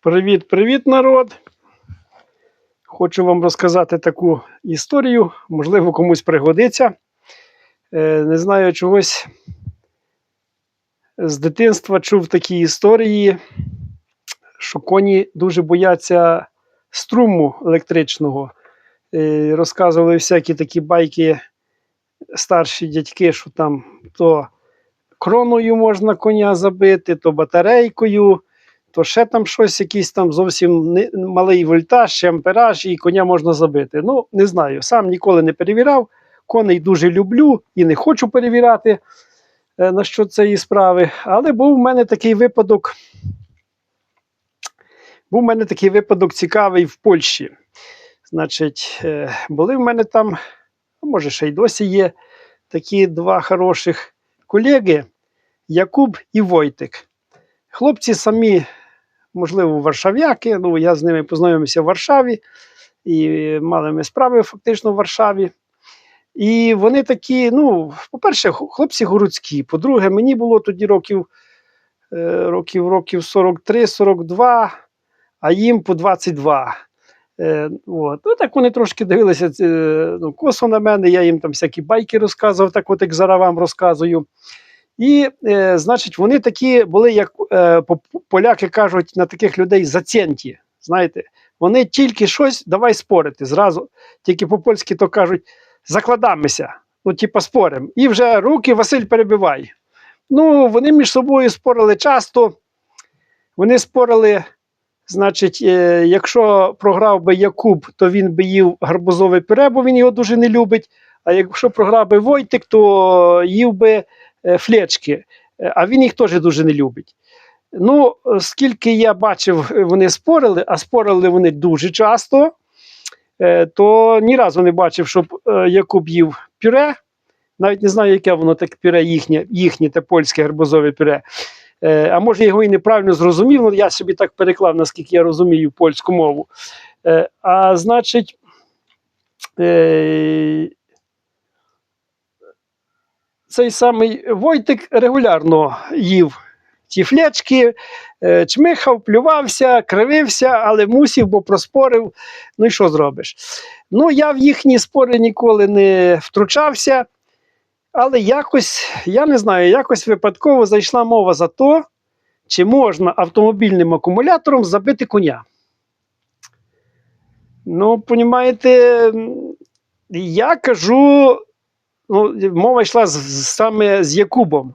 Привіт-привіт, народ! Хочу вам розказати таку історію, можливо, комусь пригодиться. Е, Не знаю, чогось з дитинства чув такі історії, що коні дуже бояться струму електричного. Е, Розказували всякі такі байки старші дядьки, що там то кроною можна коня забити, то батарейкою то ще там щось, якийсь там зовсім малий вольтаж, чи ампераж, і коня можна забити. Ну, не знаю, сам ніколи не перевіряв. Коней дуже люблю і не хочу перевіряти е, на що цієї справи. Але був в мене такий випадок. Був в мене такий випадок цікавий в Польщі. Значить, е, були в мене там, може, ще й досі є такі два хороших колеги Якуб і Войтик. Хлопці самі, можливо, варшав'яки. Ну, я з ними познайомився в Варшаві, і мали ми справи фактично в Варшаві. І вони такі, ну, по-перше, хлопці городські. По-друге, мені було тоді років, е, років, років 43-42, а їм по 22. Е, от. Ну, так вони трошки дивилися е, ну, косо на мене, я їм там всякі байки розказував, так от як зараз вам розказую. І, е, значить, вони такі були, як е, поляки кажуть, на таких людей зацєнті. Знаєте, вони тільки щось давай спорити. Зразу, тільки по-польськи то кажуть, закладамося, ну, типа спорим. І вже руки Василь перебивай. Ну, вони між собою спорили часто. Вони спорили, значить, е, якщо програв би Якуб, то він би їв гарбузове пюре, бо він його дуже не любить. А якщо програв би Войтик, то їв би е, флечки, Е, а він їх теж дуже не любить. Ну, скільки я бачив, вони спорили, а спорили вони дуже часто, е, то ні разу не бачив, щоб Якуб їв пюре. Навіть не знаю, яке воно так пюре їхнє, їхнє те польське гарбузове пюре. А може, його і неправильно зрозумів, ну я собі так переклав, наскільки я розумію польську мову. А значить, цей самий Войтик регулярно їв ті флечки, е, чмихав, плювався, кривився, але мусів, бо проспорив. Ну і що зробиш? Ну, я в їхні спори ніколи не втручався, але якось, я не знаю, якось випадково зайшла мова за то, чи можна автомобільним акумулятором забити коня. Ну, понімаєте, я кажу, ну, мова йшла з, саме з Якубом.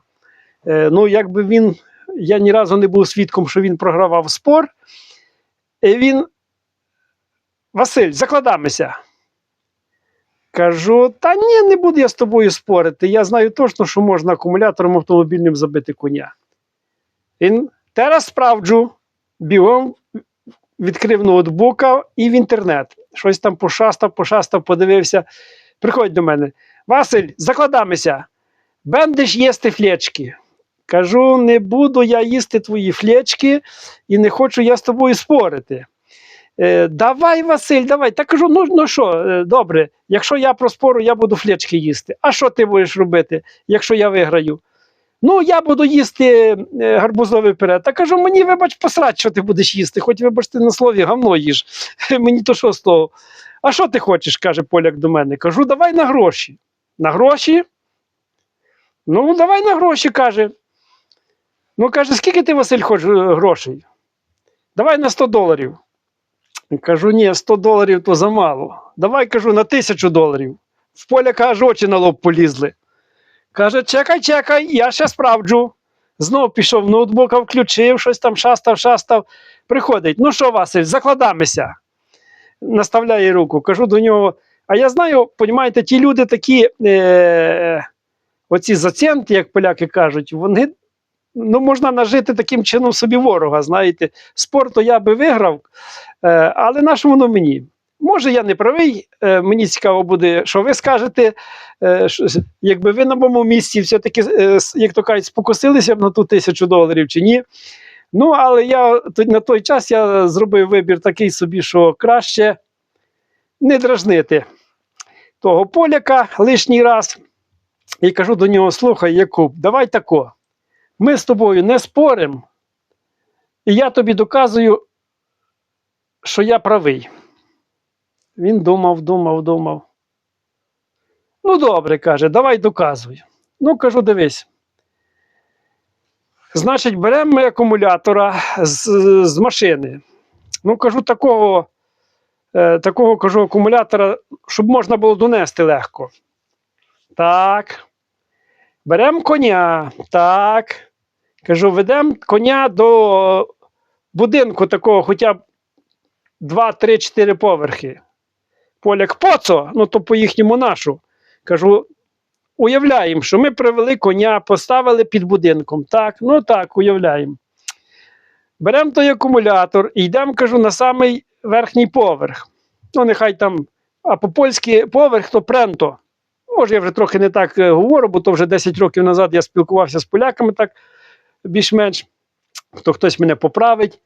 Е, ну, якби він, я ні разу не був свідком, що він програвав спор. І він, Василь, закладамося. Кажу, та ні, не буду я з тобою спорити. Я знаю точно, що можна акумулятором автомобільним забити коня. Він зараз справджу, бігом відкрив ноутбука і в інтернет. Щось там пошастав, пошастав, подивився. Приходь до мене. Василь, закладамося. Бендиш їсти флечки. Кажу, не буду я їсти твої флечки і не хочу я з тобою спорити. Е, давай, Василь, давай. Та кажу, ну, ну що, е, добре, якщо я проспорю, я буду флечки їсти. А що ти будеш робити, якщо я виграю? Ну, я буду їсти е, гарбузовий пюре. Та кажу, мені вибач посрать, що ти будеш їсти, хоч вибачте на слові, гавно їж. мені то що з того? А що ти хочеш, каже поляк до мене. Кажу, давай на гроші. На гроші? Ну, давай на гроші, каже. Ну, каже, скільки ти, Василь, хочеш е, грошей? Давай на 100 доларів. Кажу, ні, 100 доларів то замало. Давай кажу на тисячу доларів. В поляка аж очі на лоб полізли. Каже, чекай, чекай, я ще справджу. Знов пішов ноутбука, включив, щось там шастав, шастав. Приходить. Ну що, Василь, закладамося. Наставляє руку. Кажу до нього. А я знаю, понімаєте, ті люди такі, е, оці заценти, як поляки кажуть, вони ну, можна нажити таким чином собі ворога. Знаєте, спорту я би виграв, е, але на що воно мені? Може, я не правий. Е, мені цікаво буде, що ви скажете. Е, що, якби ви на моєму місці все-таки, е, як то кажуть, спокусилися б на ту тисячу доларів чи ні. Ну, але я на той час я зробив вибір такий собі, що краще не дражнити того поляка лишній раз. І кажу до нього: слухай, Якуб, давай тако. Ми з тобою не споримо, і я тобі доказую, що я правий. Він думав, думав, думав. Ну, добре, каже, давай доказуй. Ну, кажу, дивись. Значить, беремо ми акумулятора з, з машини. Ну, кажу, такого, такого кажу, акумулятора, щоб можна було донести легко. Так. Беремо коня. Так. Кажу, ведемо коня до будинку такого, хоча б 2, 3, 4 поверхи. Поляк поцо, ну то по їхньому нашу. Кажу, уявляємо, що ми привели коня, поставили під будинком. Так, ну так, уявляємо. Беремо той акумулятор і йдемо, кажу, на самий верхній поверх. Ну, нехай там, а по-польськи поверх то пренто. Може, я вже трохи не так е, говорю, бо то вже 10 років назад я спілкувався з поляками так більш-менш, то хтось мене поправить.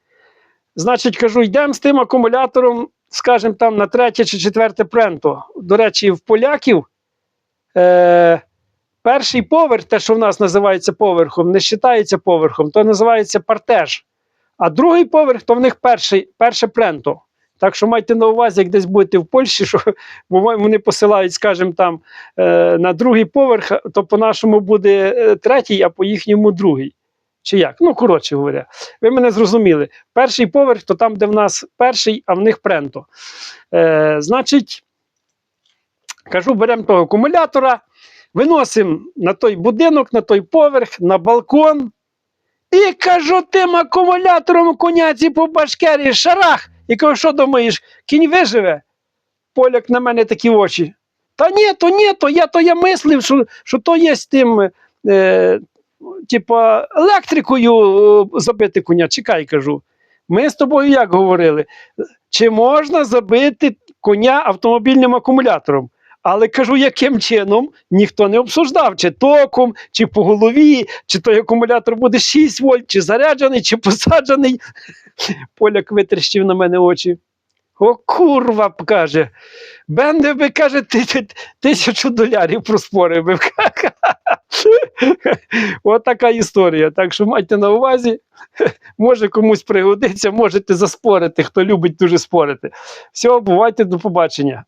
Значить, кажу, йдемо з тим акумулятором, скажімо, там на третє чи четверте пренто. До речі, в поляків е, перший поверх, те, що в нас називається поверхом, не вважається поверхом, то називається партеж. А другий поверх то в них перший, перше пренто. Так що майте на увазі, як десь будете в Польщі, що бо вони посилають, скажімо, там е, на другий поверх, то по-нашому буде е, третій, а по їхньому другий. Чи як? Ну, коротше говоря, ви мене зрозуміли. Перший поверх, то там, де в нас перший, а в них пренто. Е, значить, кажу, беремо того акумулятора, виносимо на той будинок, на той поверх, на балкон. І кажу тим акумулятором коняці по башкері шарах. І кажу, що думаєш, кінь виживе? Поляк на мене такі очі. Та ні, то ні, то я то я мислив, що, що то є з тим, е, типа, електрикою е, забити коня. Чекай, кажу. Ми з тобою як говорили? Чи можна забити коня автомобільним акумулятором? Але кажу, яким чином ніхто не обсуждав, чи током, чи по голові, чи той акумулятор буде 6 вольт, чи заряджений, чи посаджений. Поляк витріщив на мене очі. О, курва, каже. Бенде би каже, ти, ти, тисячу долярів проспорив би. От така історія. Так що майте на увазі, може комусь пригодиться, можете заспорити, хто любить дуже спорити. Все, бувайте, до побачення.